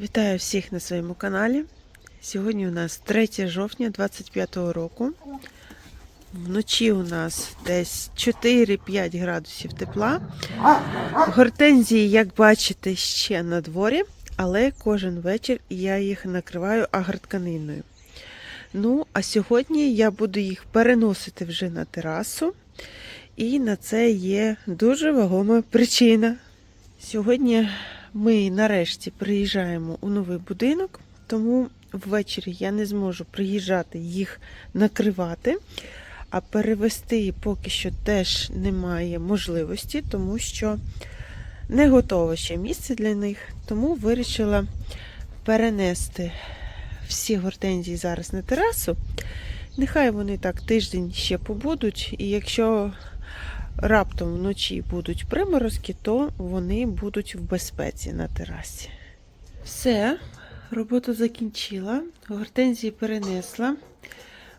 Вітаю всіх на своєму каналі. Сьогодні у нас 3 жовтня 25 року. Вночі у нас десь 4-5 градусів тепла. Гортензії, як бачите, ще на дворі, але кожен вечір я їх накриваю агротканиною. Ну, а сьогодні я буду їх переносити вже на терасу. І на це є дуже вагома причина. Сьогодні ми нарешті приїжджаємо у новий будинок, тому ввечері я не зможу приїжджати їх накривати, а перевести поки що теж немає можливості, тому що не готове ще місце для них, тому вирішила перенести всі гортензії зараз на терасу. Нехай вони так тиждень ще побудуть, і якщо раптом вночі будуть приморозки, то вони будуть в безпеці на терасі. Все, роботу закінчила, гортензії перенесла.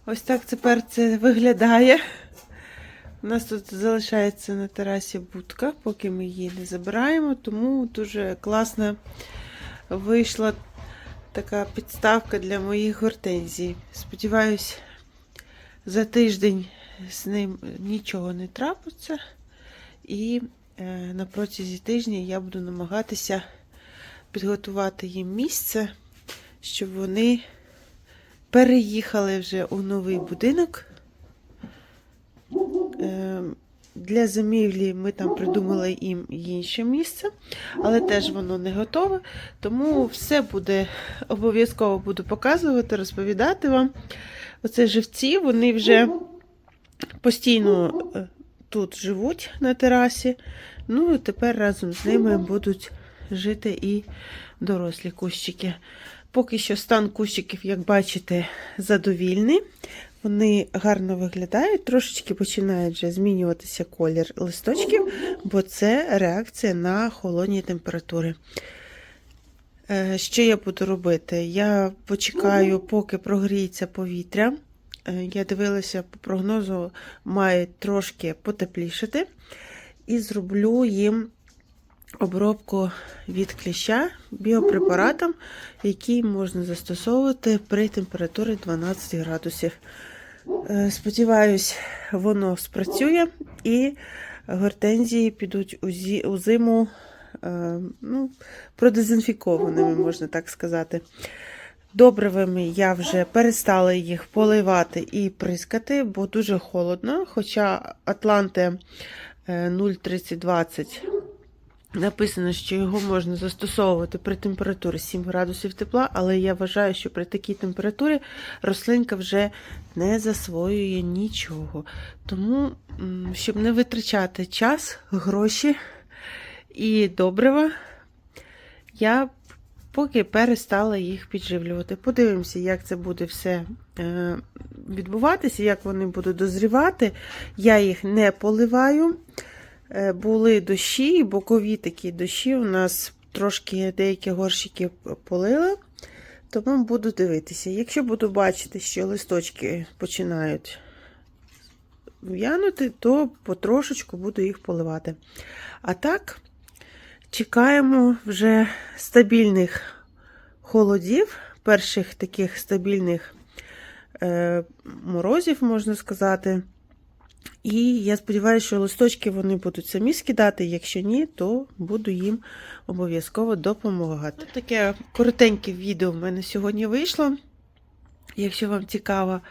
Ось так тепер це виглядає. У нас тут залишається на терасі будка, поки ми її не забираємо, тому дуже класна вийшла така підставка для моїх гортензій. Сподіваюсь, за тиждень з ним нічого не трапиться. І е, на протязі тижня я буду намагатися підготувати їм місце, щоб вони переїхали вже у новий будинок. Е, для зимівлі ми там придумали їм інше місце, але теж воно не готове. Тому все буде обов'язково буду показувати, розповідати вам. Оце живці, вони вже постійно е, тут живуть на терасі. Ну і тепер разом з ними будуть жити і дорослі кущики. Поки що стан кущиків, як бачите, задовільний. Вони гарно виглядають, трошечки починають вже змінюватися колір листочків, бо це реакція на холодні температури. Е, Що я буду робити? Я почекаю, поки прогріється повітря. Е, Я дивилася по прогнозу, має трошки потеплішати. І зроблю їм обробку від кліща біопрепаратом, який можна застосовувати при температурі 12 градусів. Е, Сподіваюсь, воно спрацює і гортензії підуть у зиму е, ну, продезінфікованими, можна так сказати. Добривими я вже перестала їх поливати і прискати, бо дуже холодно. Хоча Атланте е, 03020 написано, що його можна застосовувати при температурі 7 градусів тепла, але я вважаю, що при такій температурі рослинка вже не засвоює нічого. Тому, щоб не витрачати час, гроші і добрива, я поки перестала їх підживлювати. Подивимося, як це буде все е, відбуватися, як вони будуть дозрівати. Я їх не поливаю. Е, Були дощі, бокові такі дощі. У нас трошки деякі горщики полили, тому буду дивитися. Якщо буду бачити, що листочки починають в'янути, то потрошечку буду їх поливати. А так, чекаємо вже стабільних холодів, перших таких стабільних е, морозів, можна сказати. І я сподіваюся, що листочки вони будуть самі скидати. Якщо ні, то буду їм обов'язково допомагати. Ось таке коротеньке відео в мене сьогодні вийшло. Якщо вам цікаво,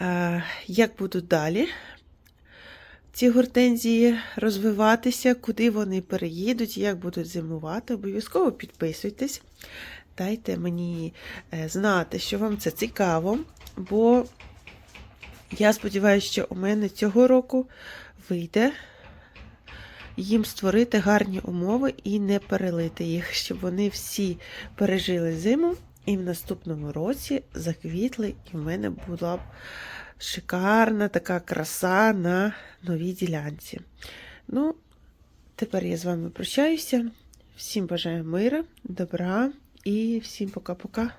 е, як будуть далі ці гортензії розвиватися, куди вони переїдуть, як будуть зимувати, обов'язково підписуйтесь. Дайте мені е, знати, що вам це цікаво, бо я сподіваюся, що у мене цього року вийде їм створити гарні умови і не перелити їх, щоб вони всі пережили зиму і в наступному році заквітли, і в мене була б шикарна така краса на новій ділянці. Ну, тепер я з вами прощаюся. Всім бажаю мира, добра і всім пока-пока.